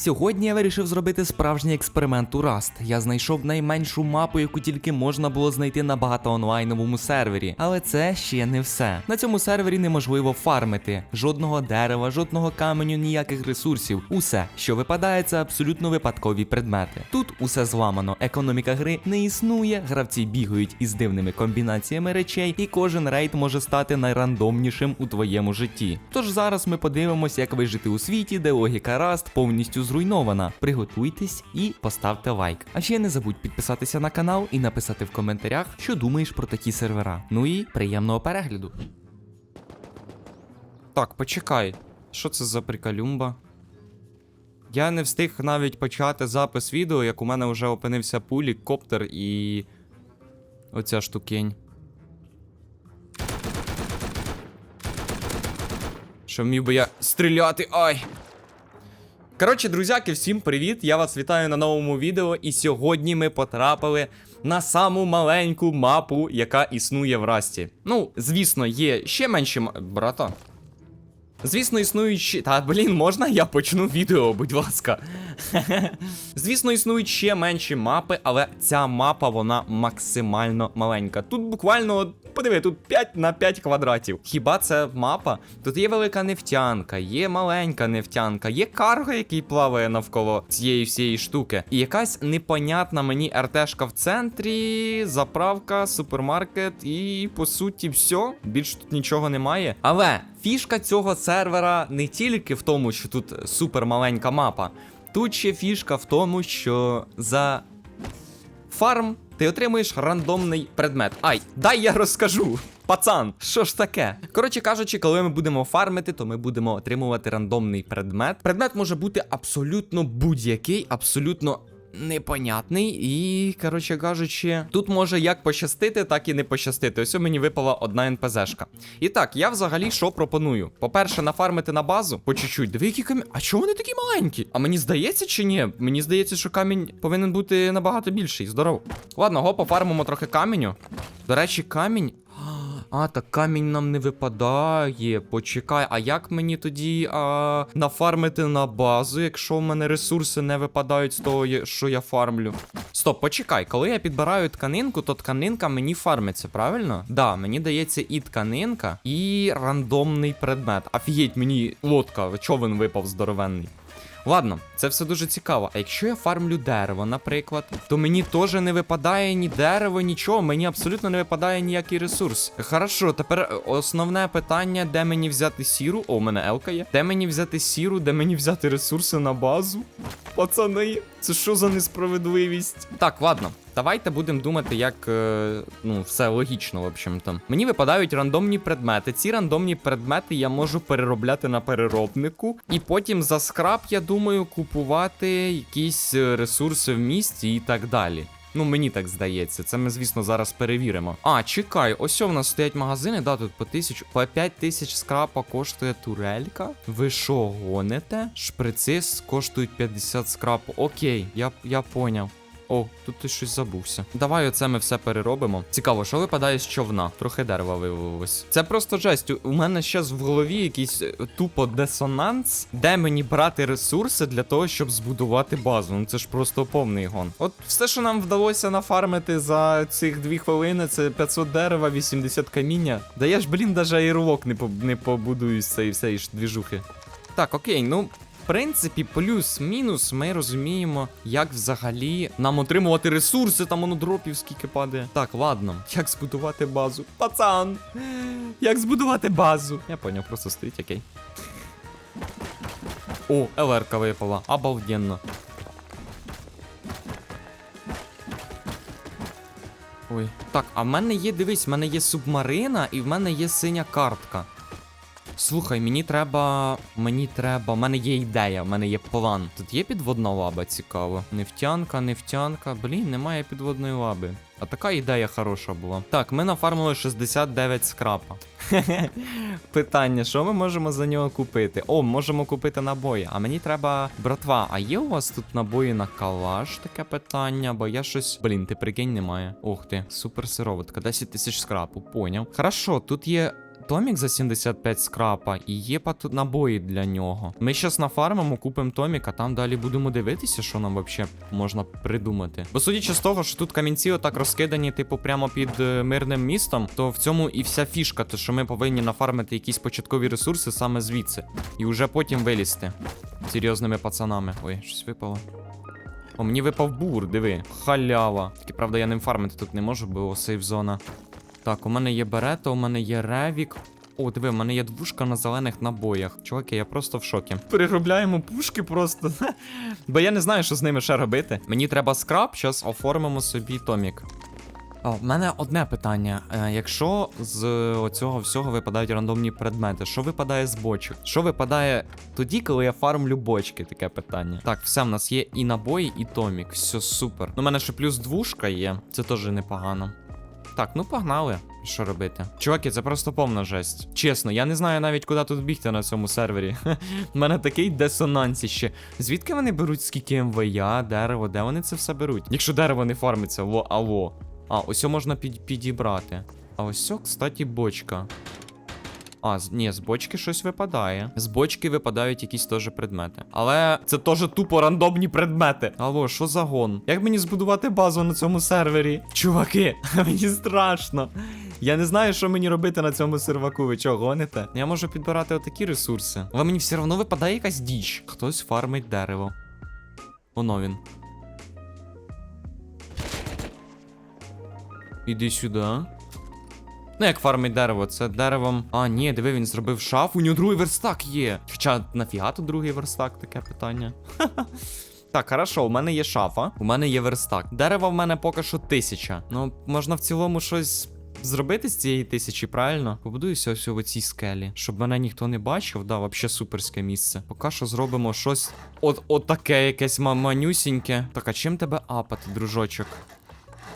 Сьогодні я вирішив зробити справжній експеримент у Rust. Я знайшов найменшу мапу, яку тільки можна було знайти на багатоонлайновому сервері. Але це ще не все. На цьому сервері неможливо фармити жодного дерева, жодного каменю, ніяких ресурсів. Усе, що випадає, це абсолютно випадкові предмети. Тут усе зламано. Економіка гри не існує, гравці бігають із дивними комбінаціями речей, і кожен рейд може стати найрандомнішим у твоєму житті. Тож зараз ми подивимося, як вижити у світі, де логіка Rust повністю зруйнована. Приготуйтесь і поставте лайк. А ще не забудь підписатися на канал і написати в коментарях, що думаєш про такі сервера. Ну і приємного перегляду. Так, почекай. Що це за приколюмба? Я не встиг навіть почати запис відео, як у мене вже опинився пулік, коптер і. Оця штукень. Що вмів би я стріляти. Ай! Коротше, друзяки, всім привіт! Я вас вітаю на новому відео. І сьогодні ми потрапили на саму маленьку мапу, яка існує в Расті. Ну, звісно, є ще менші. Брата. Звісно, існують. Та блін, можна я почну відео, будь ласка. Звісно, існують ще менші мапи, але ця мапа вона максимально маленька. Тут буквально, подиви, тут 5 на 5 квадратів. Хіба це мапа? Тут є велика нефтянка, є маленька нефтянка, є карго, який плаває навколо цієї всієї штуки. І якась непонятна мені РТшка в центрі, заправка, супермаркет, і по суті, все. Більш тут нічого немає. Але фішка цього сервера не тільки в тому, що тут супер маленька мапа. Тут ще фішка в тому, що за фарм ти отримуєш рандомний предмет. Ай, дай я розкажу. Пацан, що ж таке? Коротше кажучи, коли ми будемо фармити, то ми будемо отримувати рандомний предмет. Предмет може бути абсолютно будь-який, абсолютно непонятний. І, коротше кажучи, тут може як пощастити, так і не пощастити. Ось у мені випала одна НПЗшка. І так, я взагалі що пропоную? По-перше, нафармити на базу по чуть-чуть. Диви, які камінь. А чого вони такі маленькі? А мені здається чи ні? Мені здається, що камінь повинен бути набагато більший. Здоров. Ладно, го пофармимо трохи каменю. До речі, камінь. А, так камінь нам не випадає. Почекай, а як мені тоді а, нафармити на базу, якщо в мене ресурси не випадають з того, що я фармлю? Стоп, почекай, коли я підбираю тканинку, то тканинка мені фармиться, правильно? Да, мені дається і тканинка, і рандомний предмет. Офігеть, мені лодка, човен випав здоровенний. Ладно, це все дуже цікаво. А якщо я фармлю дерево, наприклад, то мені теж не випадає ні дерево, нічого, мені абсолютно не випадає ніякий ресурс. Хорошо, тепер е, основне питання, де мені взяти сіру. О, у мене елка є. Де мені взяти сіру, де мені взяти ресурси на базу? Пацани, це що за несправедливість? Так, ладно. Давайте будемо думати, як е, ну, все логічно, в общем-то. Мені випадають рандомні предмети. Ці рандомні предмети я можу переробляти на переробнику. І потім за скраб, я думаю, купувати якісь е, ресурси в місті і так далі. Ну, мені так здається. Це ми, звісно, зараз перевіримо. А, чекай, ось у нас стоять магазини, да, тут по тисячу, по 5 тисяч скрапа коштує турелька. Ви що, гоните? Шприци коштують 50 скрапу. Окей, я, я поняв. О, тут ти щось забувся. Давай оце ми все переробимо. Цікаво, що випадає з човна? Трохи дерева виявилось. Це просто жесть. У- мене зараз в голові якийсь е, тупо дисонанс, де мені брати ресурси для того, щоб збудувати базу. Ну це ж просто повний гон. От все, що нам вдалося нафармити за цих дві хвилини, це 500 дерева, 80 каміння. Да я ж, блін, даже не, по, не побудую з цієї всієї ж двіжухи. Так, окей, ну. Принципі, плюс-мінус ми розуміємо, як взагалі нам отримувати ресурси, там воно дропів скільки падає. Так, ладно, як збудувати базу? Пацан! Як збудувати базу? Я поняв, просто стоїть, окей. О, ЛРК випала, обалденно. Ой. Так, а в мене є, дивись, в мене є субмарина і в мене є синя картка. Слухай, мені треба. Мені треба. У мене є ідея, в мене є план. Тут є підводна лаба, цікаво. Нефтянка, нефтянка. Блін, немає підводної лаби. А така ідея хороша була. Так, ми нафармили 69 скрапа. Питання, що ми можемо за нього купити? О, можемо купити набої. А мені треба. Братва, а є у вас тут набої на калаш? Таке питання, бо я щось. Блін, ти прикинь, немає. Ух ти, супер сироватка, 10 тисяч скрапу, поняв. Хорошо, тут є Томік за 75 скрапа і є набої для нього. Ми щас нафармимо, купимо Томік, а там далі будемо дивитися, що нам взагалі можна придумати. Бо судячи з того, що тут камінці отак розкидані, типу, прямо під е, мирним містом, то в цьому і вся фішка, то що ми повинні нафармити якісь початкові ресурси саме звідси. І вже потім вилізти серйозними пацанами. Ой, щось випало. О, мені випав бур, диви. Халява. Тільки правда, я ним фармити тут не можу, бо сейф зона. Так, у мене є берета, у мене є ревік. О, диви, у мене є двушка на зелених набоях. Чуваки, я просто в шокі. Переробляємо пушки просто. Бо я не знаю, що з ними ще робити. Мені треба скраб, зараз оформимо собі томік. А, в мене одне питання. Е, якщо з оцього всього випадають рандомні предмети, що випадає з бочок? Що випадає тоді, коли я фармлю бочки? Таке питання. Так, все, в нас є і набої, і томік. Все супер. Ну, у мене ще плюс двушка є, це теж непогано. Так, ну погнали. Що робити? Чуваки, це просто повна жесть. Чесно, я не знаю навіть, куди тут бігти на цьому сервері. У мене такий десонансіще. Звідки вони беруть скільки МВЯ, дерево, де вони це все беруть? Якщо дерево не фармиться, во, алло. А, ось можна під, підібрати. А ось, кстати, бочка. А, ні, з бочки щось випадає. З бочки випадають якісь теж предмети. Але це теж тупо рандомні предмети. Алло, що за гон? Як мені збудувати базу на цьому сервері? Чуваки, мені страшно. Я не знаю, що мені робити на цьому серваку. Ви чого гоните? Я можу підбирати отакі ресурси. Але мені все одно випадає якась діч. Хтось фармить дерево. Воно він. Іди сюди. Ну, як фармить дерево, це деревом. А, ні, диви, він зробив шаф, у нього другий верстак є. Хоча нафіга тут другий верстак, таке питання. Так, хорошо, у мене є шафа, у мене є верстак. Дерева в мене поки що тисяча. Ну, можна в цілому щось. Зробити з цієї тисячі, правильно? Побудуюся ось у цій скелі, щоб мене ніхто не бачив. Да, вообще суперське місце. Поки що зробимо щось. От, от таке якесь ма- манюсіньке. Так, а чим тебе апати, дружочок?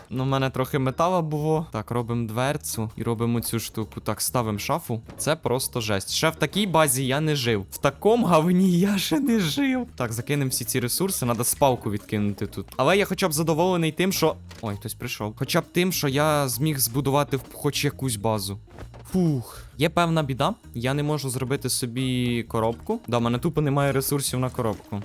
Ну, в мене трохи метала було. Так, робимо дверцю і робимо цю штуку. Так, ставимо шафу. Це просто жесть. Ще в такій базі я не жив. В такому говні я ще не жив. Так, закинемо всі ці ресурси, треба спалку відкинути тут. Але я хоча б задоволений тим, що. Ой, хтось прийшов. Хоча б тим, що я зміг збудувати хоч якусь базу. Фух. Є певна біда. Я не можу зробити собі коробку. Да, в мене тупо немає ресурсів на коробку.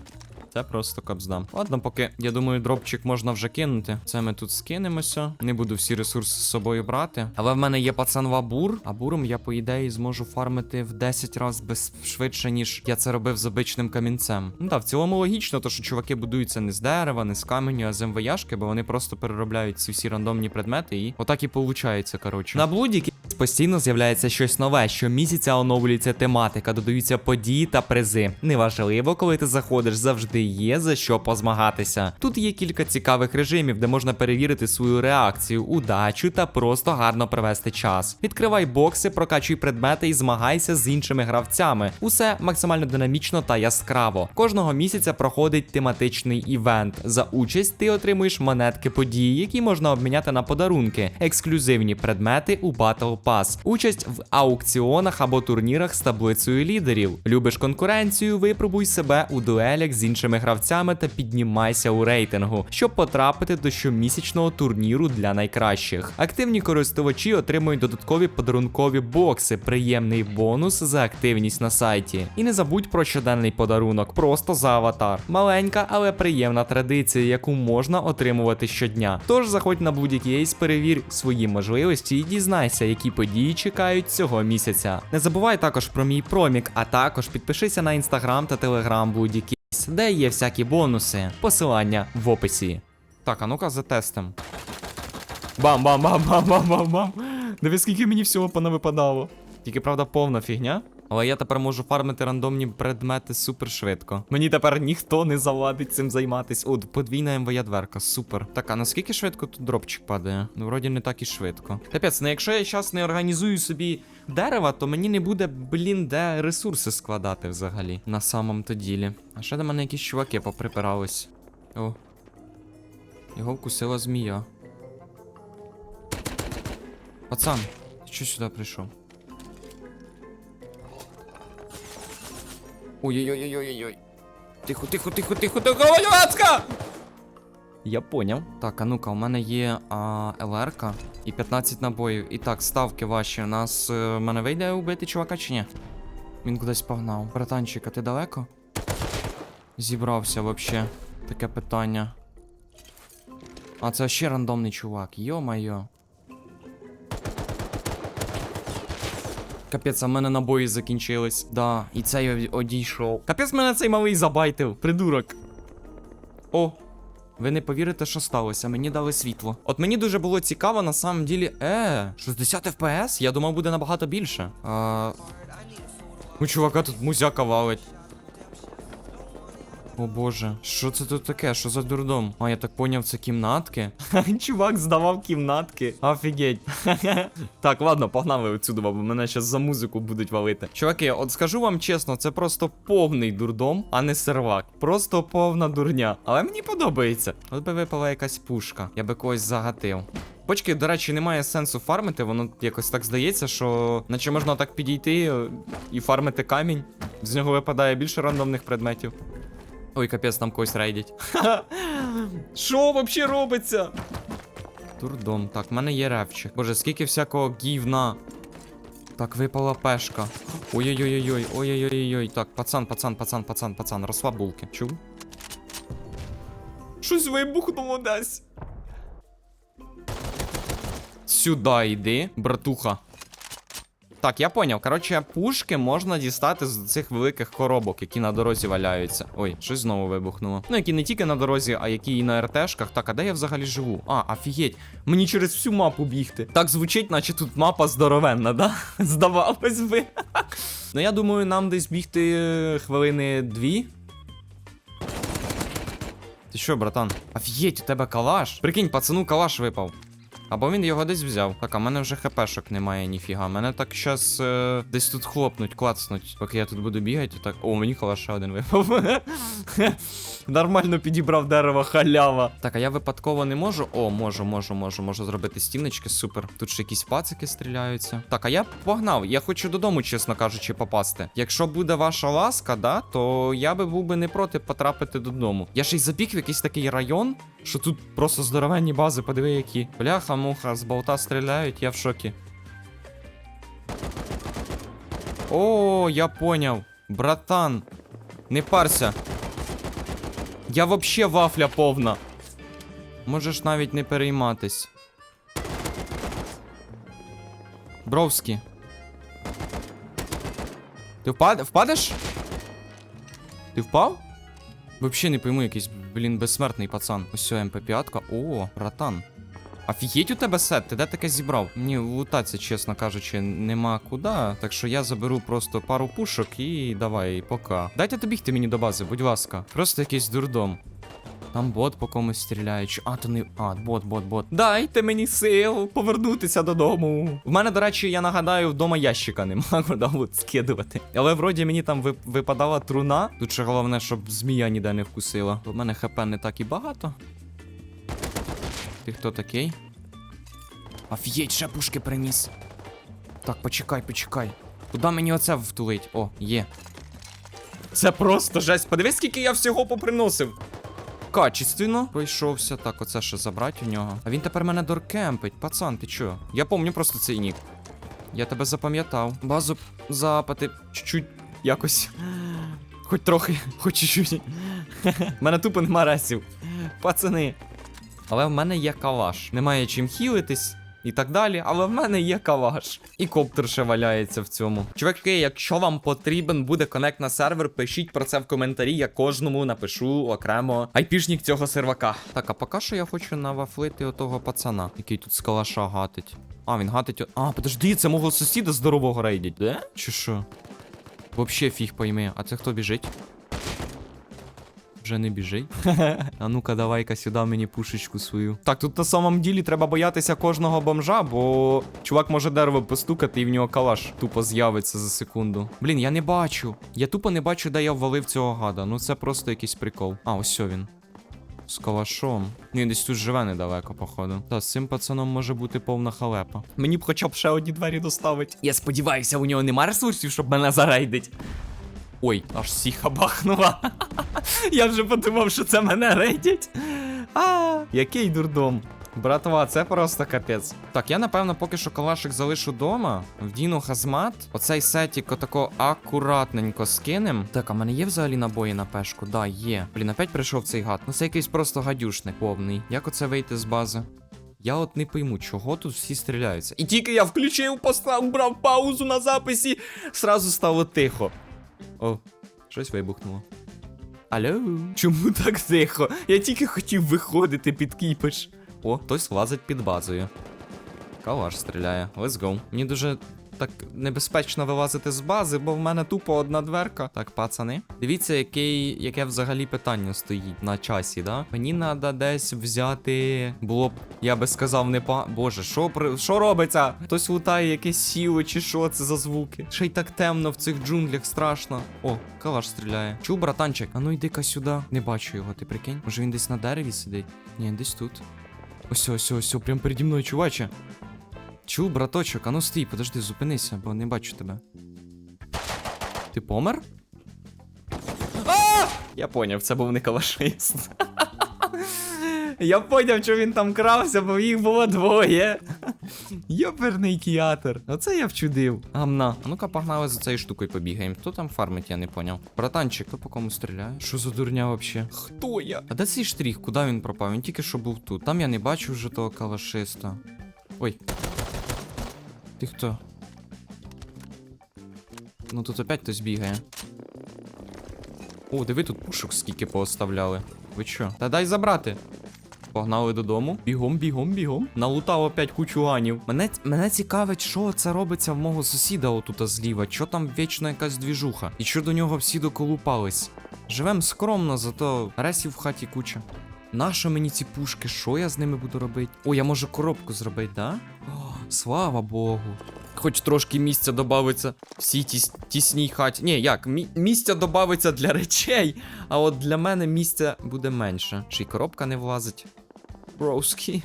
Це просто капздам. Ладно, поки я думаю, дропчик можна вже кинути. Це ми тут скинемося. Не буду всі ресурси з собою брати. Але в мене є пацанва бур, а буром я, по ідеї, зможу фармити в 10 разів без швидше, ніж я це робив з обичним камінцем. Ну так, в цілому логічно, то що чуваки будуються не з дерева, не з каменю, а з МВЯшки, бо вони просто переробляють ці всі рандомні предмети, і отак і виходить, коротше. На блуді постійно з'являється щось нове. Щомісяця оновлюється тематика, додаються події та призи. Неважливо, коли ти заходиш, завжди є за що позмагатися. Тут є кілька цікавих режимів, де можна перевірити свою реакцію, удачу та просто гарно провести час. Відкривай бокси, прокачуй предмети і змагайся з іншими гравцями. Усе максимально динамічно та яскраво. Кожного місяця проходить тематичний івент. За участь ти отримуєш монетки події, які можна обміняти на подарунки, ексклюзивні предмети у Battle Pass, участь в аукціонах або турнірах з таблицею лідерів. Любиш конкуренцію, випробуй себе у дуелях з іншими гравцями та піднімайся у рейтингу, щоб потрапити до щомісячного турніру для найкращих. Активні користувачі отримують додаткові подарункові бокси, приємний бонус за активність на сайті. І не забудь про щоденний подарунок, просто за аватар. Маленька, але приємна традиція, яку можна отримувати щодня. Тож заходь на будь-який перевір свої можливості і дізнайся, які події чекають цього місяця. Не забувай також про мій промік, а також підпишися на інстаграм та телеграм будь-який, де є всякі бонуси. Посилання в описі. Так, а ну-ка затестим. Бам-бам-бам-бам-бам-бам-бам. Диви, скільки мені всього понавипадало. Тільки правда повна фігня. Але я тепер можу фармити рандомні предмети супер швидко. Мені тепер ніхто не завадить цим займатись. О, подвійна МВЯ дверка, супер. Так, а наскільки швидко тут дропчик падає? Ну, вроді не так і швидко. Капець, ну якщо я зараз не організую собі дерева, то мені не буде, блін, де ресурси складати взагалі. На самом то ділі. А ще до мене якісь чуваки поприпирались. О. Його вкусила змія. Пацан, чого сюди прийшов? Ой-ой-ой-ой-ой-ой. Тихо, тихо, тихо, тихо, тихо, Валювацька! Я поняв. Так, а ну-ка, у мене є а, ЛР-ка і 15 набоїв. І так, ставки ваші. У нас е, мене вийде убити чувака чи ні? Він кудись погнав. Братанчик, а ти далеко? Зібрався вообще. Таке питання. А це ще рандомний чувак. Йо-майо. Капець, а в мене набої закінчились. Да, і цей одійшов. Капець мене цей малий забайтив, придурок. О, ви не повірите, що сталося. Мені дали світло. От мені дуже було цікаво, на самом ділі. Е, 60 FPS? Я думав, буде набагато більше. А... У чувака тут музяка валить. О боже, що це тут таке? Що за дурдом? А, я так поняв, це кімнатки. Чувак здавав кімнатки. Офігеть. так, ладно, погнали отсюди, бо мене зараз за музику будуть валити. Чуваки, от скажу вам чесно, це просто повний дурдом, а не сервак. Просто повна дурня. Але мені подобається. От би випала якась пушка, я би когось загатив. Почки, до речі, немає сенсу фармити, воно якось так здається, що наче можна так підійти е, і фармити камінь. З нього випадає більше рандомних предметів. Ой, капець, там когось рейдять. Що взагалі робиться? Турдом. Так, в мене є ревчик. Боже, скільки всякого гівна. Так, випала пешка. Ой-ой-ой-ой, ой-ой-ой-ой. Так, пацан, пацан, пацан, пацан, пацан, розслаб булки. Чув? Щось вибухнуло десь. Сюди йди, братуха. Так, я поняв. Коротше, пушки можна дістати з цих великих коробок, які на дорозі валяються. Ой, щось знову вибухнуло. Ну, які не тільки на дорозі, а які і на РТшках. Так, а де я взагалі живу? А, офігеть, мені через всю мапу бігти. Так звучить, наче тут мапа здоровенна, да? Здавалось би. ну, я думаю, нам десь бігти е, хвилини дві. Ти що, братан? Офігеть, у тебе калаш. Прикинь, пацану калаш випав. Або він його десь взяв. Так, а в мене вже хпшок немає, ніфіга. Мене так щас е, десь тут хлопнуть, клацнуть. Поки я тут буду бігати, так. О, мені калаша один випав. Нормально підібрав дерево, халява. Так, а я випадково не можу. О, можу, можу, можу, можу зробити стіночки, супер. Тут ще якісь пацики стріляються. Так, а я погнав. Я хочу додому, чесно кажучи, попасти. Якщо буде ваша ласка, да, то я би був би не проти потрапити додому. Я ще й забіг в якийсь такий район, що тут просто здоровенні бази, подиви які. Бляха, муха, з болта стріляють, я в шокі. О, я поняв. Братан, не парся. Я вообще вафля повна. Можеш навіть не перейматись. Бровські. Ти впад... впадеш? Ти впав? Вообще не пойму, якийсь, блін, безсмертний пацан. Ось МП5. О, братан. Офігеть у тебе сет, ти де таке зібрав? Ні, лутатися, чесно кажучи, нема куди. Так що я заберу просто пару пушок і давай, пока. Дайте добігти мені до бази, будь ласка. Просто якийсь дурдом. Там бот по комусь стріляє. Чи- А, то не. А, бот, бот, бот. Дайте мені сил повернутися додому. В мене, до речі, я нагадаю, вдома ящика нема, куди от скидувати. Але вроді мені там вип- випадала труна. Тут ще головне, щоб змія ніде не вкусила. У мене хп не так і багато. Ти хто такий? Офігеть, ще пушки приніс. Так, почекай, почекай. Куди мені оце втулить? О, є. Це просто жесть. Подивись, скільки я всього поприносив. Качественно пройшовся. Так, оце ще забрати у нього. А він тепер мене доркемпить. Пацан, ти чо? Я помню просто цей нік. Я тебе запам'ятав. Базу запати чуть-чуть якось. Хоч трохи, хоч чуть-чуть. мене тупо нема ресів. Пацани. Але в мене є калаш. Немає чим хілитись. І так далі, але в мене є калаш. І коптер ще валяється в цьому. Чуваки, якщо вам потрібен буде конект на сервер, пишіть про це в коментарі. Я кожному напишу окремо айпішнік цього сервака. Так, а поки що я хочу навафлити отого пацана, який тут з калаша гатить. А, він гатить. А, подожди, це мого сусіда здорового рейдять, де? Чи що? Вообще фіг пойми. А це хто біжить? Вже не біжить. а ну-ка, давай-ка сюди мені пушечку свою. Так, тут на самом ділі треба боятися кожного бомжа, бо чувак може дерево постукати і в нього калаш тупо з'явиться за секунду. Блін, я не бачу. Я тупо не бачу, де я ввалив цього гада. Ну це просто якийсь прикол. А, ось він. З калашом. Ні, десь тут живе недалеко, походу. Та з цим пацаном може бути повна халепа. Мені б хоча б ще одні двері доставить. Я сподіваюся, у нього нема ресурсів, щоб мене зарейдить. Ой, аж сіха бахнула. Я вже подумав, що це мене рейдять. А, який дурдом. Братва, це просто капець. Так, я напевно поки що калашик залишу вдома. Вдіну хазмат. Оцей сетік отако акуратненько скинем. Так, а мене є взагалі набої на пешку? Да, є. Блін, опять прийшов цей гад. Ну це якийсь просто гадюшник повний. Як оце вийти з бази? Я от не пойму, чого тут всі стріляються. І тільки я включив, постав, брав паузу на записі, сразу стало тихо. О, щось вибухнуло. Алло, чому так тихо? Я тільки хотів виходити під кіпиш. О, хтось лазить під базою. Калаш стріляє. Let's go. Мені дуже так небезпечно вилазити з бази, бо в мене тупо одна дверка. Так, пацани. Дивіться, який, яке взагалі питання стоїть на часі, да? Мені треба десь взяти. Було б, я би сказав, не па. Боже, що що робиться? Хтось лутає якесь сіло, чи що це за звуки? Ще й так темно в цих джунглях, страшно. О, калаш стріляє. Чув, братанчик? А ну йди-ка сюди. Не бачу його, ти прикинь? Може він десь на дереві сидить? Ні, десь тут. Ось, ось, ось, прям переді мною, чуваче. Чув, браточок, а ну стій, подожди, зупинися, бо не бачу тебе. Ти помер? А! Я поняв, це був не калашист. Я поняв, що він там крався, бо їх було двоє. Йоперний кіатер. Оце я вчудив. Гамна. А ну-ка погнали за цією штукою побігаємо. Хто там фармить, я не поняв. Братанчик, хто по кому стріляє? Що за дурня вообще? Хто я? А де цей штрих? Куди він пропав? Він тільки що був тут. Там я не бачу вже того калашиста. Ой. Ти хто? Ну тут опять хтось бігає. О, диви тут пушок скільки пооставляли. Ви що? Та дай забрати. Погнали додому. Бігом, бігом, бігом. Налутав опять кучу ганів. Мене, мене цікавить, що це робиться в мого сусіда отута зліва. Що там вічно якась двіжуха. І що до нього всі доколупались. Живем скромно, зато ресів в хаті куча. Нащо мені ці пушки? Що я з ними буду робити? О, я можу коробку зробити, да? О, слава Богу. Хоч трошки місця додається всій тіс, тісній хаті. Ні, як, мі, місця додається для речей, а от для мене місця буде менше. Ще й коробка не влазить. Броуські.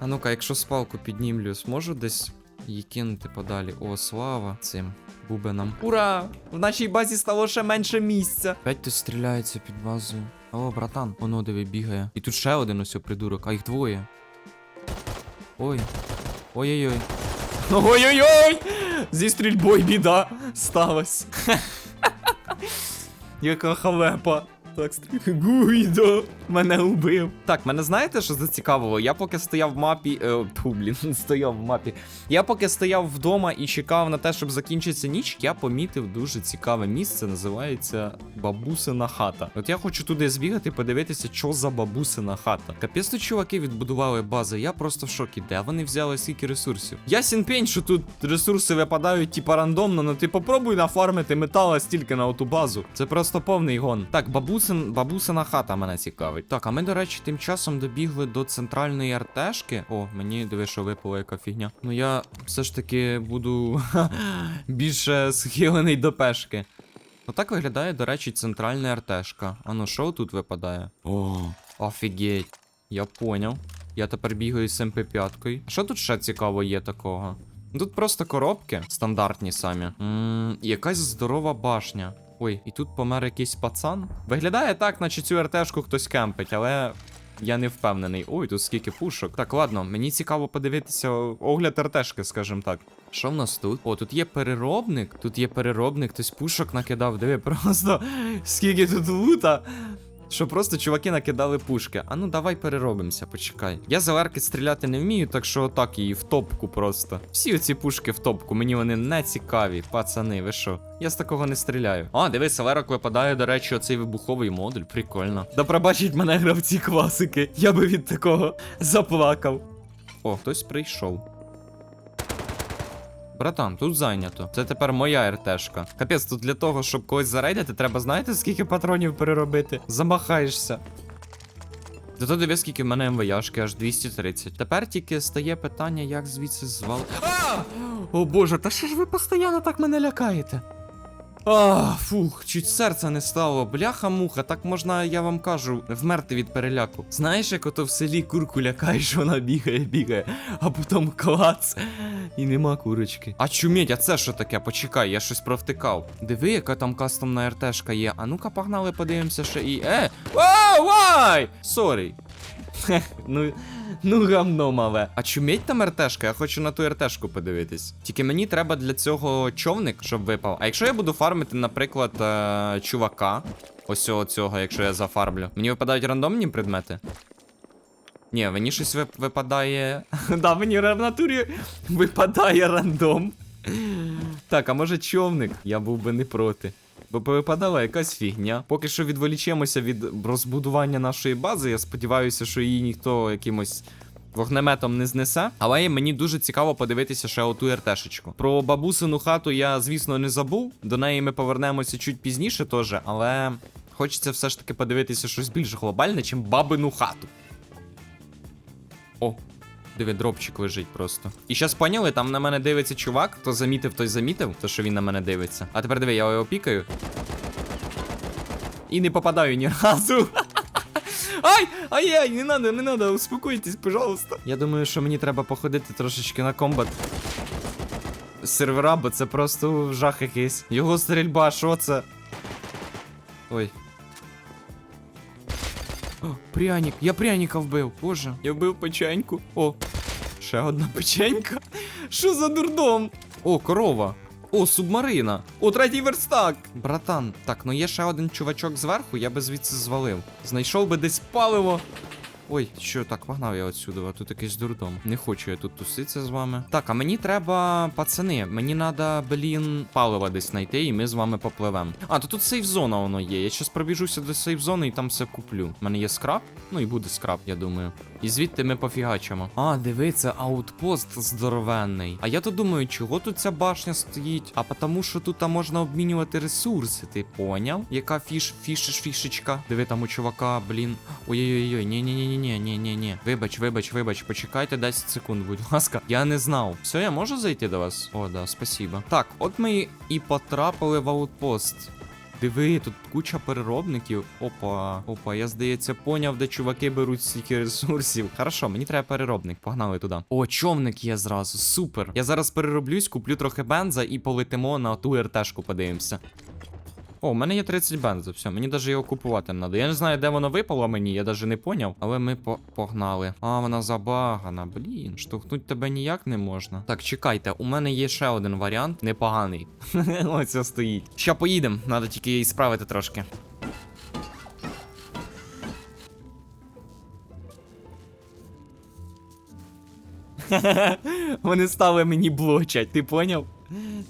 А ну-ка, якщо спалку піднімлю, зможу десь її кинути подалі. О, слава цим бубенам. Ура! В нашій базі стало ще менше місця. Опять хтось стріляється під базою. О, братан, воно диви бігає. І тут ще один ось придурок, а їх двоє. Ой. Ой-ой-ой. Ой-ой-ой! Зі стрільбою біда сталась. Яка халепа. Так. Гуйдо мене убив. Так, мене знаєте, що зацікавило? Я поки стояв в мапі. Е, тьфу, блін, стояв в мапі. Я поки стояв вдома і чекав на те, щоб закінчиться ніч, я помітив дуже цікаве місце, називається Бабусина хата. От я хочу туди збігати, подивитися, що за бабусина хата. Капець чуваки відбудували бази, я просто в шокі. Де вони взяли скільки ресурсів? Ясін пень, що тут ресурси випадають типа рандомно, ну ти попробуй нафармити метала стільки на оту базу. Це просто повний гон. Так, бабусин, бабусина хата мене цікавить. Так, а ми, до речі, тим часом добігли до центральної артешки. О, мені диви, що випала яка фігня. Ну я все ж таки буду більше схилений до пешки. Отак виглядає, до речі, центральна артешка. А ну що тут випадає? О, офігеть. Я поняв. Я тепер бігаю з МП5. Що тут ще цікаво є такого? Тут просто коробки стандартні самі. І якась здорова башня. Ой, і тут помер якийсь пацан. Виглядає так, наче цю РТшку хтось кемпить, але я не впевнений. Ой, тут скільки пушок. Так, ладно, мені цікаво подивитися огляд РТшки, скажімо так. Що в нас тут? О, тут є переробник. Тут є переробник, хтось пушок накидав. Диви, просто скільки тут лута. Що просто чуваки накидали пушки. А ну давай переробимося, почекай. Я за ларки стріляти не вмію, так що отак її в топку просто. Всі оці пушки в топку, мені вони не цікаві, пацани, ви що? Я з такого не стріляю. А, дивись, ларок випадає, до речі, оцей вибуховий модуль, прикольно. Да пробачить мене гравці класики. Я би від такого заплакав. О, хтось прийшов. Братан, тут зайнято. Це тепер моя РТшка. Капець, тут для того, щоб когось зарейдити, треба знаєте, скільки патронів переробити? Замахаєшся. Зато диви, скільки в мене МВЯшки, аж 230. Тепер тільки стає питання, як звідси звал. О боже, та що ж ви постійно так мене лякаєте? А, фух, чуть серця не стало. Бляха-муха, так можна, я вам кажу, вмерти від переляку. Знаєш, як ото в селі курку лякаєш, вона бігає, бігає, а потім клац. І нема курочки. А чуміть, а це що таке? Почекай, я щось провтикав. Диви, яка там кастомна РТшка є. А ну-ка погнали, подивимося ще і. Е! Вау, вай! Сорі. Ну, ну гамно мале. А чуміть там РТшка? Я хочу на ту РТшку подивитись. Тільки мені треба для цього човник, щоб випав. А якщо я буду фармити, наприклад, е, чувака, ось цього якщо я зафармлю, мені випадають рандомні предмети? Ні, мені щось вип- випадає. да, мені в натурі випадає рандом. Так, а може човник? Я був би не проти. Бо повипадала якась фігня. Поки що відволічемося від розбудування нашої бази. Я сподіваюся, що її ніхто якимось. Вогнеметом не знесе, але мені дуже цікаво подивитися ще оту РТшечку. Про бабусину хату я, звісно, не забув. До неї ми повернемося чуть пізніше теж, але хочеться все ж таки подивитися щось більш глобальне, чим бабину хату. О, диви, лежить просто. І щас поняли, там на мене дивиться чувак, хто замітив, той замітив, то що він на мене дивиться. А тепер диви, я його пікаю. І не попадаю ні разу. Ай! Ай-яй, не надо, не надо, успокойтесь, пожалуйста. Я думаю, що мені треба походити трошечки на комбат. Сервера, бо це просто жах якийсь. Його стрільба, що це? Ой. О, пряник. Я пряника вбив. Боже. Я вбив печеньку. О, ще одна печенька. Що за дурдом? О, корова. О, субмарина. О, третій верстак. Братан, так, ну є ще один чувачок зверху, я би звідси звалив. Знайшов би десь паливо. Ой, що так, погнав я отсюди, а тут якийсь дурдом. Не хочу я тут туситися з вами. Так, а мені треба, пацани, мені треба, блін, палива десь знайти, і ми з вами попливемо. А, то тут сейф-зона воно є. Я щас пробіжуся до сейф-зони і там все куплю. У мене є скраб, ну і буде скраб, я думаю. І звідти ми пофігачимо. А, диви, це аутпост здоровенний. А я то думаю, чого тут ця башня стоїть? А потому що тут можна обмінювати ресурси, ти поняв? Яка фіш, фішиш, фішечка? Диви там у чувака, блін. Ой-ой-ой, ні-ні-ні-ні, ні-ні-ні. Вибач, вибач, вибач, почекайте 10 секунд, будь ласка. Я не знав. Все, я можу зайти до вас? О, да, спасибо. Так, от ми і потрапили в аутпост. Диви, тут куча переробників. Опа, опа, я здається, поняв, де чуваки беруть стільки ресурсів. Хорошо, мені треба переробник. Погнали туди. О, човник є зразу. Супер. Я зараз перероблюсь, куплю трохи бенза і полетимо на ту РТшку, подивимося. О, у мене є 30 бензу, все, мені навіть його купувати не треба. Я не знаю, де воно випало мені, я навіть не поняв. Але ми по погнали. А, вона забагана. Блін, штовхнуть тебе ніяк не можна. Так, чекайте, у мене є ще один варіант, непоганий. Ось це стоїть. Ща поїдемо, треба тільки її справити трошки. Вони стали мені блочать, ти поняв?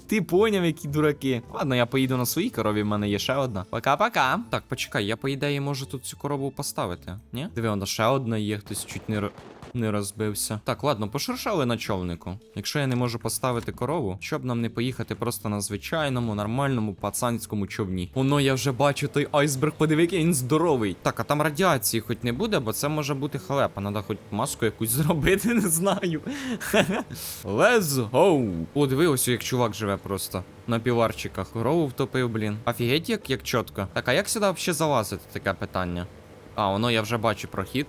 Ти поняв, які дураки. Ладно, я поїду на своїй корові, в мене є ще одна. Пока-пока. Так, почекай, я по ідеї можу тут цю корову поставити. Ні? Диви, вона ще одна є, хтось чуть не, не розбився. Так, ладно, пошуршали на човнику. Якщо я не можу поставити корову, щоб нам не поїхати просто на звичайному, нормальному пацанському човні. Воно я вже бачу той айсберг, подиви, який він здоровий. Так, а там радіації хоч не буде, бо це може бути халепа. Надо хоч маску якусь зробити, не знаю. Let's go! О, диви, ось як чувак живе просто. На піварчиках. Корову втопив, блін. Офігеть, як, як чітко. Так, а як сюди взагалі залазити, таке питання? А, воно я вже бачу прохід.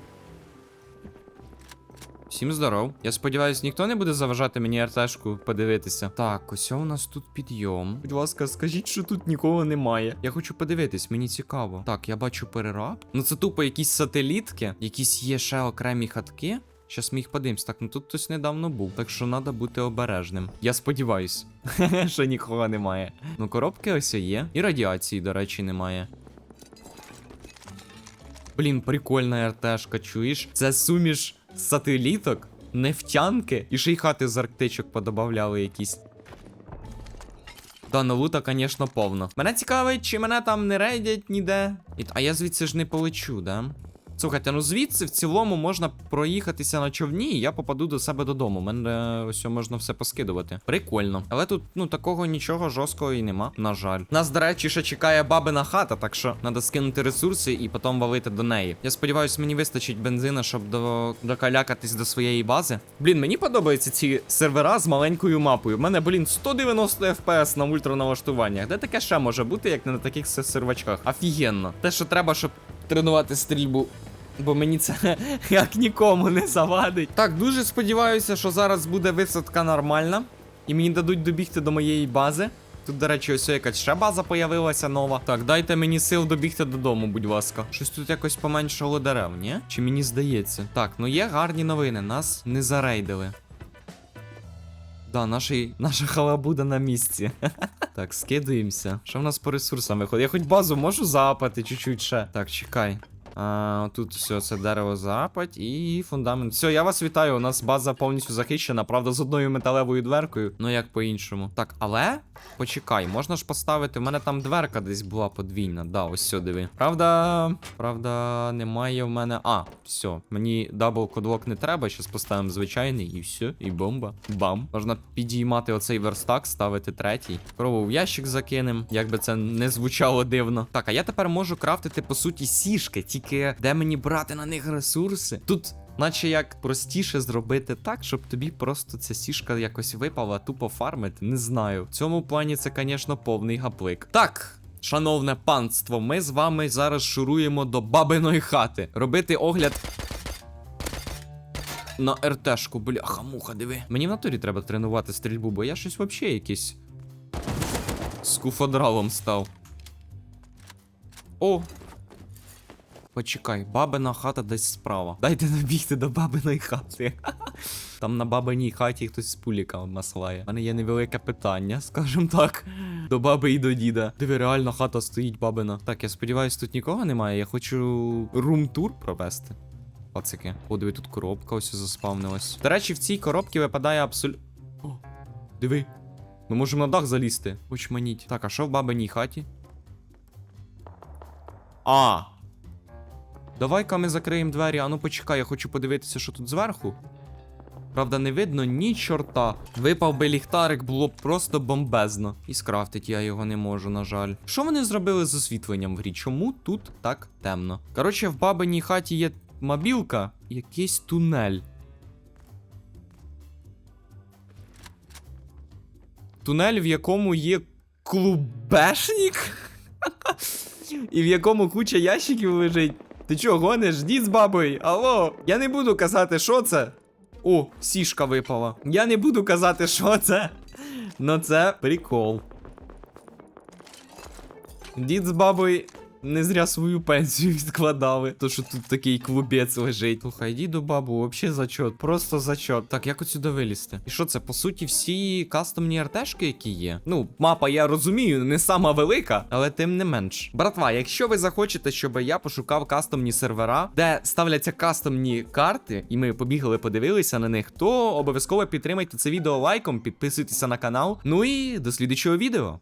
Всім здоров. Я сподіваюсь, ніхто не буде заважати мені РТшку подивитися. Так, ось у нас тут підйом. Будь ласка, скажіть, що тут нікого немає. Я хочу подивитись, мені цікаво. Так, я бачу перераб. Ну це тупо якісь сателітки, якісь є ще окремі хатки. Щас ми їх подивимось. Так, ну тут хтось недавно був, так що треба бути обережним. Я сподіваюсь, що нікого немає. Ну, коробки ось є. І радіації, до речі, немає. Блін, прикольна РТшка, чуєш? Це суміш сателіток, нефтянки і ще й хати з арктичок подобавляли якісь. Та ну лута, звісно, повно. Мене цікавить, чи мене там не рейдять ніде. А я звідси ж не полечу, да? Слухайте, ну звідси в цілому можна проїхатися на човні, і я попаду до себе додому. Мене е, ось можна все поскидувати. Прикольно. Але тут, ну, такого нічого жорсткого і нема, на жаль. Нас, до речі, ще чекає бабина хата, так що треба скинути ресурси і потім валити до неї. Я сподіваюся, мені вистачить бензина, щоб до... докалякатись до своєї бази. Блін, мені подобаються ці сервера з маленькою мапою. У мене, блін, 190 FPS на ультраналаштуваннях. Де таке ще може бути, як не на таких сервачках? Офігенно. Те, що треба, щоб тренувати стрільбу. Бо мені це як нікому не завадить. Так, дуже сподіваюся, що зараз буде висадка нормальна. І мені дадуть добігти до моєї бази. Тут, до речі, ось якась ще база появилася нова. Так, дайте мені сил добігти додому, будь ласка. Щось тут якось поменшало дерев, ні? Чи мені здається? Так, ну є гарні новини, нас не зарейдили. Да, нашій, наша халабуда на місці. так, скидуємося. Що в нас по ресурсам виходить? Я хоч базу можу заапати чуть-чуть ще. Так, чекай. А, тут все, це дерево запать і фундамент. Все, я вас вітаю. У нас база повністю захищена, правда, з одною металевою дверкою. Ну як по-іншому. Так, але. Почекай, можна ж поставити. У мене там дверка десь була подвійна. Да, ось сюди диви. Правда, правда, немає в мене. А, все. Мені дабл кодлок не треба. Щас поставимо звичайний і все, і бомба. Бам. Можна підіймати оцей верстак, ставити третій. Корову в ящик закинем, як би це не звучало дивно. Так, а я тепер можу крафтити по суті сішки, тільки де мені брати на них ресурси? Тут Наче як простіше зробити так, щоб тобі просто ця сішка якось випала, тупо фармити, не знаю. В цьому плані це, звісно, повний гаплик. Так. Шановне панство, ми з вами зараз шуруємо до бабиної хати. Робити огляд. На РТшку, бляха, муха, диви. Мені в натурі треба тренувати стрільбу, бо я щось взагалі якийсь. Скуфодралом став. О, Почекай, бабина хата десь справа. Дайте набігти до бабиної хати. Там на бабиній хаті хтось з пуліка маслає. У мене є невелике питання, скажем так. До баби і до діда. Диви, реально хата стоїть бабина. Так, я сподіваюся, тут нікого немає. Я хочу рум-тур провести. Пацики. О, диви, тут коробка ось заспавнилась. До речі, в цій коробці випадає абсолютно. Диви. Ми можемо на дах залізти. Очманіть. Так, а що в бабиній хаті? А, Давай-ка ми закриємо двері, а ну почекай, я хочу подивитися, що тут зверху. Правда, не видно ні чорта. Випав би ліхтарик, було б просто бомбезно. І скрафтить я його не можу, на жаль. Що вони зробили з освітленням в грі? Чому тут так темно? Коротше, в бабиній хаті є мобілка, якийсь тунель. Тунель, в якому є клубешник? І в якому куча ящиків лежить. Ти чого гониш? Дід з бабою? Алло, я не буду казати, що це. О, сішка випала. Я не буду казати, що це. Ну це прикол. Дід з бабою не зря свою пенсію відкладали. То що тут такий клубець лежить. Слухай, діду бабу, вообще зачот. Просто зачот. Так, як отсюди вилізти? І що це? По суті, всі кастомні артешки, які є. Ну, мапа, я розумію, не сама велика, але тим не менш. Братва, якщо ви захочете, щоб я пошукав кастомні сервера, де ставляться кастомні карти, і ми побігли, подивилися на них, то обов'язково підтримайте це відео лайком, підписуйтеся на канал. Ну і до слідчого відео.